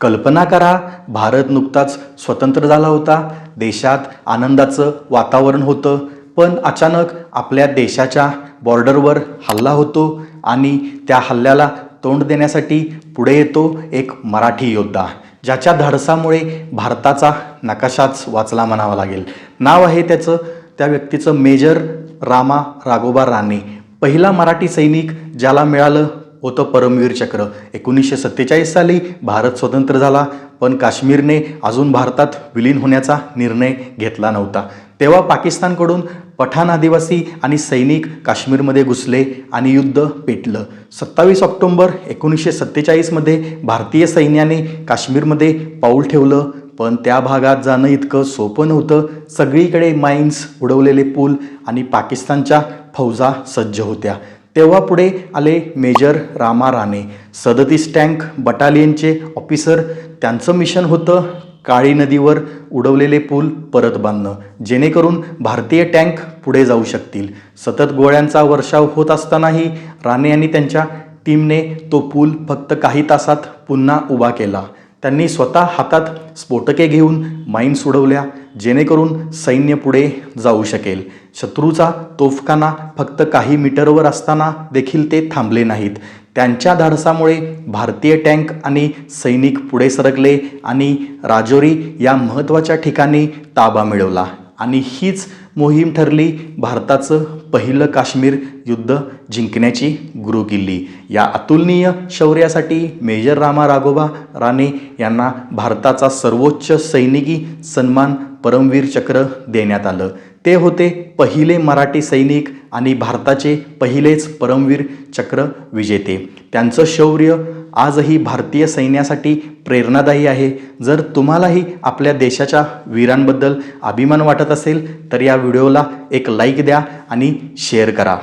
कल्पना करा भारत नुकताच स्वतंत्र झाला होता. देशात आनंदाचं वातावरण होतं. पण अचानक आपल्या देशाच्या बॉर्डरवर हल्ला होतो आणि त्या हल्ल्याला तोंड देण्यासाठी पुढे येतो एक मराठी योद्धा ज्याच्या धाडसामुळे भारताचा नकाशाच वाचला म्हणावा लागेल. नाव आहे त्याचं. त्या व्यक्तीचं मेजर रामा राघोबा राणे पहिला मराठी सैनिक ज्याला मिळालं होतं परमवीर चक्र. एकोणीसशे सत्तेचाळीस साली भारत स्वतंत्र झाला पण काश्मीरने अजून भारतात विलीन होण्याचा निर्णय घेतला नव्हता. तेव्हा पाकिस्तानकडून पठाण आदिवासी आणि सैनिक काश्मीरमध्ये घुसले आणि युद्ध पेटलं. सत्तावीस ऑक्टोंबर एकोणीसशे सत्तेचाळीसमध्ये भारतीय सैन्याने काश्मीरमध्ये पाऊल ठेवलं पण त्या भागात जाणं इतकं सोपं नव्हतं. सगळीकडे माइन्स उडवलेले पूल आणि पाकिस्तानच्या फौजा सज्ज होत्या. तेव्हा पुढे आले मेजर रामा राणे. सदतीस टँक बटालियनचे ऑफिसर. त्यांचं मिशन होतं काळी नदीवर उडवलेले पूल परत बांधणं. जेणेकरून भारतीय टँक पुढे जाऊ शकतील. सतत गोळ्यांचा वर्षाव होत असतानाही राणे यांनी त्यांच्या टीमने तो पूल फक्त काही तासात पुन्हा उभा केला. त्यांनी स्वतः हातात स्फोटके घेऊन माईन्स उडवल्या. जेणेकरून सैन्य पुढे जाऊ शकेल. शत्रूचा तोफखाना फक्त काही मीटरवर असताना देखील ते थांबले नाहीत. त्यांच्या धाडसामुळे भारतीय टँक आणि सैनिक पुढे सरकले आणि राजौरी या महत्त्वाच्या ठिकाणी ताबा मिळवला. आणि हीच मोहीम ठरली. भारताचं पहिलं काश्मीर युद्ध जिंकण्याची गुरुकिल्ली या अतुलनीय शौर्यासाठी मेजर रामा राघोबा राणे यांना भारताचा सर्वोच्च सैनिकी सन्मान परमवीर चक्र देण्यात आलं. ते होते पहिले मराठी सैनिक आणि भारताचे पहिलेच परमवीर चक्र विजेते. त्यांचं शौर्य आजही भारतीय सैन्यासाठी प्रेरणादायी आहे. जर तुम्हालाही आपल्या देशाच्या वीरांबद्दल अभिमान वाटत असेल तर या व्हिडिओला एक लाईक द्या आणि शेअर करा.